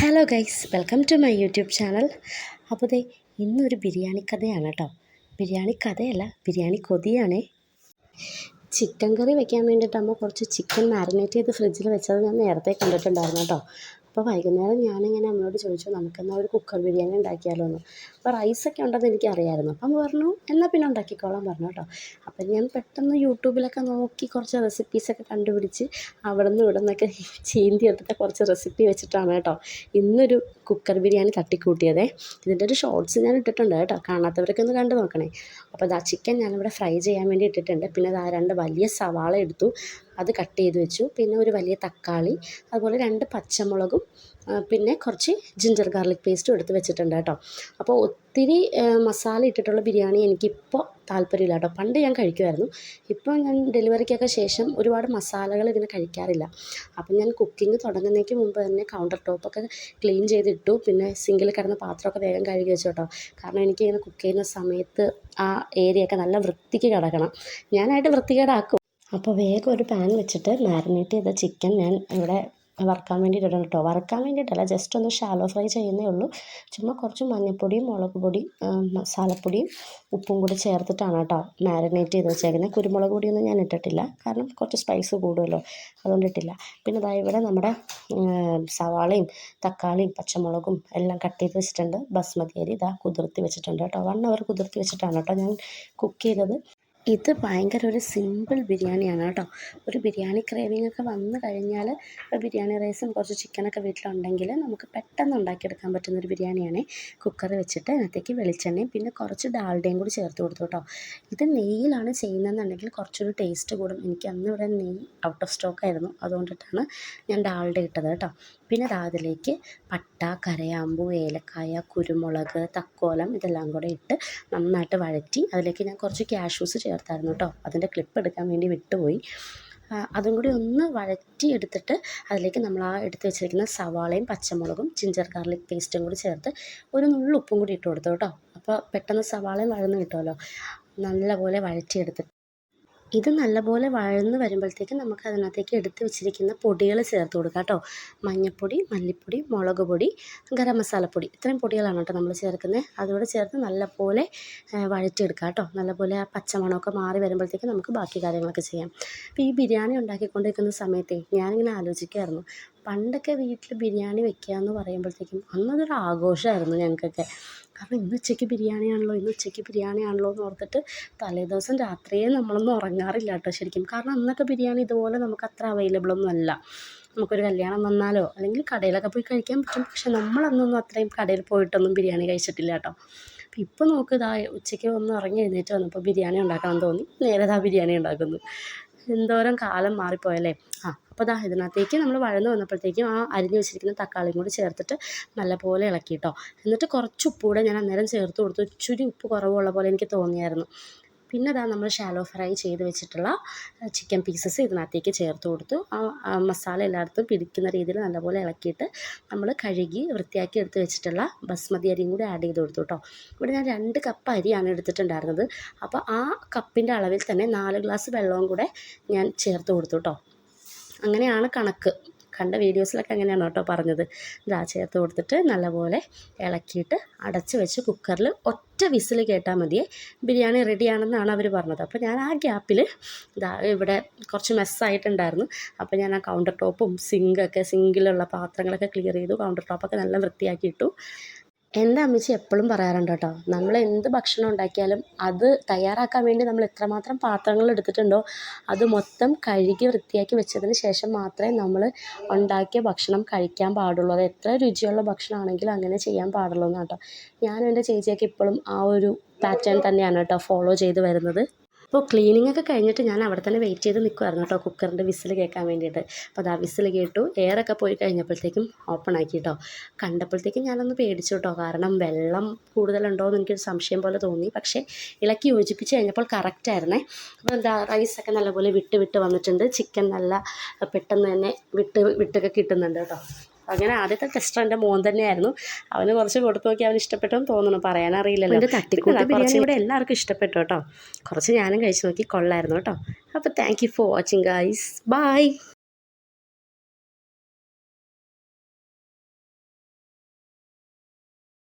Hello guys welcome to my YouTube channel അപ്പോൾ ദേ ഇന്നൊരു ബിരിയാണി കഥയാണ് കേട്ടോ ബിരിയാണി കഥയല്ല ബിരിയാണി കൊതിയാണേ. ചിക്കൻ കറി വെക്കാൻ വേണ്ടിയിട്ട് അമ്മ കുറച്ച് ചിക്കൻ മാരിനേറ്റ് ചെയ്ത് ഫ്രിഡ്ജിൽ വെച്ചത് ഞാൻ നേരത്തെ കണ്ടിട്ടുണ്ടായിരുന്നു കേട്ടോ അപ്പോൾ വൈകുന്നേരം ഞാനിങ്ങനെ അമ്മയോട് ചോദിച്ചു നമുക്കെന്നാൽ ഒരു കുക്കർ ബിരിയാണി ഉണ്ടാക്കിയാലോ എന്ന് അപ്പോൾ റൈസൊക്കെ ഉണ്ടെന്ന് എനിക്കറിയായിരുന്നു. അപ്പം പറഞ്ഞു എന്നാൽ പിന്നെ ഉണ്ടാക്കിക്കോളാം പറഞ്ഞു കേട്ടോ. അപ്പം ഞാൻ പെട്ടെന്ന് യൂട്യൂബിലൊക്കെ നോക്കി കുറച്ച് റെസിപ്പീസൊക്കെ കണ്ടുപിടിച്ച് അവിടെ നിന്ന് ഇവിടെ നിന്നൊക്കെ ചീന്തി എടുത്ത കുറച്ച് റെസിപ്പി വെച്ചിട്ടാണ് കേട്ടോ ഇന്നൊരു കുക്കർ ബിരിയാണി തട്ടിക്കൂട്ടിയതേ. ഇതിന്റെ ഒരു ഷോർട്സ് ഞാൻ ഇട്ടിട്ടുണ്ട് കേട്ടോ. കാണാത്തവരൊക്കെ ഒന്ന് കണ്ടു നോക്കണേ. അപ്പോൾ ഇതാ ചിക്കൻ ഞാനിവിടെ ഫ്രൈ ചെയ്യാൻ വേണ്ടി ഇട്ടിട്ടുണ്ട്. പിന്നെ ഇതാ രണ്ട് വലിയ സവാള എടുത്തു. അത് കട്ട് ചെയ്ത് വെച്ചു. പിന്നെ ഒരു വലിയ തക്കാളി അതുപോലെ രണ്ട് പച്ചമുളകും പിന്നെ കുറച്ച് ജിഞ്ചർ ഗാർലിക് പേസ്റ്റും എടുത്ത് വെച്ചിട്ടുണ്ട് കേട്ടോ. അപ്പോൾ ഒത്തിരി മസാല ഇട്ടിട്ടുള്ള ബിരിയാണി എനിക്കിപ്പോൾ താല്പര്യമില്ല കേട്ടോ. പണ്ട് ഞാൻ കഴിക്കുമായിരുന്നു. ഇപ്പോൾ ഞാൻ ഡെലിവറിക്കൊക്കെ ശേഷം ഒരുപാട് മസാലകൾ ഇങ്ങനെ കഴിക്കാറില്ല. അപ്പം ഞാൻ കുക്കിംഗ് തുടങ്ങുന്നതിന് മുമ്പ് തന്നെ കൗണ്ടർ ടോപ്പൊക്കെ ക്ലീൻ ചെയ്തിട്ടു പിന്നെ സിങ്കിൽ കിടന്ന പാത്രമൊക്കെ വേഗം കഴുകി വെച്ചു കേട്ടോ. കാരണം എനിക്ക് ഇങ്ങനെ കുക്ക് ചെയ്യുന്ന സമയത്ത് ആ ഏരിയ ഒക്കെ നല്ല വൃത്തിക്ക് കിടക്കണം. ഞാനായിട്ട് വൃത്തികേടാക്കും. അപ്പോൾ വേഗം ഒരു പാൻ വെച്ചിട്ട് മാരിനേറ്റ് ചെയ്ത ചിക്കൻ ഞാൻ ഇവിടെ വറുക്കാൻ വേണ്ടിയിട്ടുണ്ട് കേട്ടോ വറുക്കാൻ വേണ്ടിയിട്ടല്ല ജസ്റ്റ് ഒന്ന് ഷാലോ ഫ്രൈ ചെയ്യുന്നേ ഉള്ളൂ. ചുമ്മാ കുറച്ച് മഞ്ഞൾപ്പൊടിയും മുളക് പൊടിയും മസാലപ്പൊടിയും ഉപ്പും കൂടി ചേർത്തിട്ടാണ് കേട്ടോ മാരിനേറ്റ് ചെയ്ത് വെച്ചേക്കുന്നത്. കുരുമുളക് പൊടിയൊന്നും ഞാൻ ഇട്ടിട്ടില്ല. കാരണം കുറച്ച് സ്പൈസ് കൂടുമല്ലോ അതുകൊണ്ട് ഇട്ടില്ല. പിന്നെ ഇതാ ഇവിടെ നമ്മുടെ സവാളയും തക്കാളിയും പച്ചമുളകും എല്ലാം കട്ട് ചെയ്ത് വെച്ചിട്ടുണ്ട്. ബസ്മതി അരി ഇതാ കുതിർത്തി വെച്ചിട്ടുണ്ട് കേട്ടോ വൺ അവർ കുതിർത്തി വെച്ചിട്ടാണ് കേട്ടോ ഞാൻ കുക്ക് ചെയ്തത്. ഇത് ഭയങ്കര ഒരു സിമ്പിൾ ബിരിയാണിയാണ് കേട്ടോ. ഒരു ബിരിയാണി ക്രേവിംഗ് ഒക്കെ വന്നു കഴിഞ്ഞാൽ ബിരിയാണി റൈസും കുറച്ച് ചിക്കനൊക്കെ വീട്ടിലുണ്ടെങ്കിൽ നമുക്ക് പെട്ടെന്ന് ഉണ്ടാക്കിയെടുക്കാൻ പറ്റുന്ന ഒരു ബിരിയാണിയാണ് കുക്കർ വെച്ചിട്ട് അതിനകത്തേക്ക് വെളിച്ചെണ്ണയും പിന്നെ കുറച്ച് ഡാൽഡയും കൂടി ചേർത്ത് കൊടുത്തു കേട്ടോ. ഇത് നെയ്യിലാണ് ചെയ്യുന്നതെന്നുണ്ടെങ്കിൽ കുറച്ചൊരു ടേസ്റ്റ് കൂടും. എനിക്ക് അന്ന് ഇവിടെ നെയ്യ് ഔട്ട് ഓഫ് സ്റ്റോക്ക് ആയിരുന്നു. അതുകൊണ്ടിട്ടാണ് ഞാൻ ഡാൽഡ ഇട്ടത് കേട്ടോ. പിന്നെ അതിലേക്ക് പട്ട കരയാമ്പു ഏലക്കായ കുരുമുളക് തക്കോലം ഇതെല്ലാം കൂടെ ഇട്ട് നന്നായിട്ട് വഴറ്റി അതിലേക്ക് ഞാൻ കുറച്ച് ക്യാഷ്യൂസ് ചേർത്തായിരുന്നു കേട്ടോ. അതിന്റെ ക്ലിപ്പ് എടുക്കാൻ വേണ്ടി വിട്ടുപോയി. അതും കൂടി ഒന്ന് വഴറ്റി എടുത്തിട്ട് അതിലേക്ക് നമ്മൾ ആ എടുത്ത് വെച്ചിരിക്കുന്ന സവാളയും പച്ചമുളകും ജിഞ്ചർ ഗാർലിക് പേസ്റ്റും കൂടി ചേർത്ത് ഒരു നുള്ളു ഉപ്പും കൂടി ഇട്ട് കൊടുത്തു കേട്ടോ. അപ്പോൾ പെട്ടെന്ന് സവാളയും വഴന്ന് കിട്ടുമല്ലോ. നല്ലപോലെ വഴറ്റിയെടുത്തിട്ട് ഇത് നല്ലപോലെ വഴന്ന് വരുമ്പോഴത്തേക്ക് നമുക്ക് അതിനകത്തേക്ക് എടുത്ത് വെച്ചിരിക്കുന്ന പൊടികൾ ചേർത്ത് കൊടുക്കാം കേട്ടോ. മഞ്ഞൾപ്പൊടി മല്ലിപ്പൊടി മുളക് പൊടി ഗരം മസാലപ്പൊടി ഇത്രയും പൊടികളാണ് കേട്ടോ നമ്മൾ ചേർക്കുന്നത്. അതുകൂടെ ചേർത്ത് നല്ലപോലെ വഴറ്റിയെടുക്കുക വഴറ്റിയെടുക്കാം കേട്ടോ. നല്ലപോലെ ആ പച്ചമണമൊക്കെ മാറി വരുമ്പോഴത്തേക്ക് നമുക്ക് ബാക്കി കാര്യങ്ങളൊക്കെ ചെയ്യാം. അപ്പോൾ ഈ ബിരിയാണി ഉണ്ടാക്കിക്കൊണ്ടിരിക്കുന്ന സമയത്തേ ഞാനിങ്ങനെ ആലോചിക്കുമായിരുന്നു പണ്ടൊക്കെ വീട്ടിൽ ബിരിയാണി വെക്കുക എന്ന് പറയുമ്പോഴത്തേക്കും അന്നതൊരു ആഘോഷമായിരുന്നു ഞങ്ങൾക്കൊക്കെ. കാരണം ഇന്ന് ഉച്ചയ്ക്ക് ബിരിയാണിയാണല്ലോ ഇന്ന് ഉച്ചയ്ക്ക് ബിരിയാണിയാണല്ലോ എന്ന് ഓർത്തിട്ട് തലേദിവസം രാത്രിയേ നമ്മളൊന്നും ഉറങ്ങാറില്ല കേട്ടോ ശരിക്കും. കാരണം അന്നൊക്കെ ബിരിയാണി ഇതുപോലെ നമുക്ക് അത്ര അവൈലബിൾ ഒന്നും അല്ല. നമുക്കൊരു കല്യാണം വന്നാലോ അല്ലെങ്കിൽ കടയിലൊക്കെ പോയി കഴിക്കാൻ പറ്റും. പക്ഷെ നമ്മളന്നൊന്നും അത്രയും കടയിൽ പോയിട്ടൊന്നും ബിരിയാണി കഴിച്ചിട്ടില്ല കേട്ടോ. അപ്പോൾ ഇപ്പോൾ നോക്ക് ഇതാ ഉച്ചയ്ക്ക് ഒന്ന് ഇറങ്ങി എഴുന്നേറ്റ് വന്നപ്പോൾ ബിരിയാണി ഉണ്ടാക്കണം തോന്നി. നേരെ ഇതാ ബിരിയാണി ഉണ്ടാക്കുന്നു. എന്തോരം കാലം മാറിപ്പോയല്ലേ? ആ അപ്പോൾ ദാ ഇതിനകത്തേക്ക് നമ്മൾ വഴന്ന് വന്നപ്പോഴത്തേക്കും ആ അരിഞ്ഞ് വെച്ചിരിക്കുന്ന തക്കാളിയും കൂടി ചേർത്തിട്ട് നല്ലപോലെ ഇളക്കി കേട്ടോ എന്നിട്ട് കുറച്ച് ഉപ്പ് കൂടെ ഞാൻ അന്നേരം ചേർത്ത് കൊടുത്തു. ഇച്ചിരി ഉപ്പ് കുറവുള്ള പോലെ എനിക്ക് തോന്നിയായിരുന്നു. പിന്നെ അതാ നമ്മൾ ഷാലോ ഫ്രൈ ചെയ്ത് വെച്ചിട്ടുള്ള ചിക്കൻ പീസസ് ഇതിനകത്തേക്ക് ചേർത്ത് കൊടുത്തു. ആ മസാല എല്ലായിടത്തും പിടിക്കുന്ന രീതിയിൽ നല്ലപോലെ ഇളക്കിയിട്ട് നമ്മൾ കഴുകി വൃത്തിയാക്കി എടുത്ത് വെച്ചിട്ടുള്ള ബസ്മതി അരിയും കൂടി ആഡ് ചെയ്ത് കൊടുത്തു കേട്ടോ ഇവിടെ ഞാൻ രണ്ട് കപ്പ് അരിയാണ് എടുത്തിട്ടുണ്ടായിരുന്നത്. അപ്പോൾ ആ കപ്പിന്റെ അളവിൽ തന്നെ നാല് ഗ്ലാസ് വെള്ളവും കൂടെ ഞാൻ ചേർത്ത് കൊടുത്തു കേട്ടോ അങ്ങനെയാണ് കണക്ക്. കണ്ട വീഡിയോസിലൊക്കെ അങ്ങനെയാണ് കേട്ടോ പറഞ്ഞത്. ഇതാ ചേർത്ത് കൊടുത്തിട്ട് നല്ലപോലെ ഇളക്കിയിട്ട് അടച്ച് വെച്ച് കുക്കറിൽ ഒറ്റ വിസിൽ കേട്ടാൽ മതിയേ. ബിരിയാണി റെഡിയാണെന്നാണ് അവർ പറഞ്ഞത്. അപ്പോൾ ഞാൻ ആ ഗ്യാപ്പിൽ ഇതാ ഇവിടെ കുറച്ച് മെസ്സായിട്ടുണ്ടായിരുന്നു അപ്പോൾ ഞാൻ ആ കൗണ്ടർ ടോപ്പും സിങ്കൊക്കെ സിങ്കിലുള്ള പാത്രങ്ങളൊക്കെ ക്ലിയർ ചെയ്തു. കൗണ്ടർ ടോപ്പൊക്കെ നല്ല വൃത്തിയാക്കി ഇട്ടു. എന്റെ അമ്മച്ചി എപ്പോഴും പറയാറുണ്ട് കേട്ടോ നമ്മൾ എന്ത് ഭക്ഷണം ഉണ്ടാക്കിയാലും അത് തയ്യാറാക്കാൻ വേണ്ടി നമ്മൾ എത്രമാത്രം പാത്രങ്ങൾ എടുത്തിട്ടുണ്ടോ അത് മൊത്തം കഴുകി വൃത്തിയാക്കി വെച്ചതിന് ശേഷം മാത്രമേ നമ്മൾ ഉണ്ടാക്കിയ ഭക്ഷണം കഴിക്കാൻ പാടുള്ളൂ. അത് എത്ര രുചിയുള്ള ഭക്ഷണമാണെങ്കിലും അങ്ങനെ ചെയ്യാൻ പാടുള്ളൂ എന്നാണ് കേട്ടോ ഞാനും എന്റെ ചേച്ചിയൊക്കെ ഇപ്പോഴും ആ ഒരു പാറ്റേൺ തന്നെയാണ് കേട്ടോ ഫോളോ ചെയ്ത് വരുന്നത്. അപ്പോൾ ക്ലീനിങ് ഒക്കെ കഴിഞ്ഞിട്ട് ഞാൻ അവിടെ തന്നെ വെയിറ്റ് ചെയ്ത് നിൽക്കുമായിരുന്നു കേട്ടോ കുക്കറിന്റെ വിസിൽ കേൾക്കാൻ വേണ്ടിയിട്ട്. അപ്പോൾ അതാ വിസിൽ കേട്ടു. എയറൊക്കെ പോയി കഴിഞ്ഞപ്പോഴത്തേക്കും ഓപ്പൺ ആക്കി കേട്ടോ. കണ്ടപ്പോഴത്തേക്കും ഞാനൊന്ന് പേടിച്ചു കേട്ടോ. കാരണം വെള്ളം കൂടുതലുണ്ടോ എന്ന് എനിക്കൊരു സംശയം പോലെ തോന്നി. പക്ഷേ ഇളക്കി യോജിപ്പിച്ച് കഴിഞ്ഞപ്പോൾ കറക്റ്റായിരുന്നേ അപ്പോൾ എന്താ റൈസൊക്കെ നല്ലപോലെ വിട്ട് വിട്ട് വന്നിട്ടുണ്ട്. ചിക്കൻ നല്ല പെട്ടെന്ന് തന്നെ വിട്ട് വിട്ടൊക്കെ കിട്ടുന്നുണ്ട് കേട്ടോ. അങ്ങനെ ആദ്യത്തെ ടെസ്റ്റർ എന്റെ മോൻ തന്നെയായിരുന്നു. അവന് കുറച്ച് കൊടുത്തു നോക്കി അവന് ഇഷ്ടപ്പെട്ടെന്ന് തോന്നുന്നു. പറയാനറിയില്ലല്ലോ എന്റെ തട്ടിക്കൂട്ട് ബിരിയാണി ഇവിടെ എല്ലാവർക്കും ഇഷ്ടപ്പെട്ടു കേട്ടോ. കുറച്ച് ഞാനും കഴിച്ചു നോക്കി കൊള്ളായിരുന്നു കേട്ടോ. അപ്പോൾ thank you for watching guys bye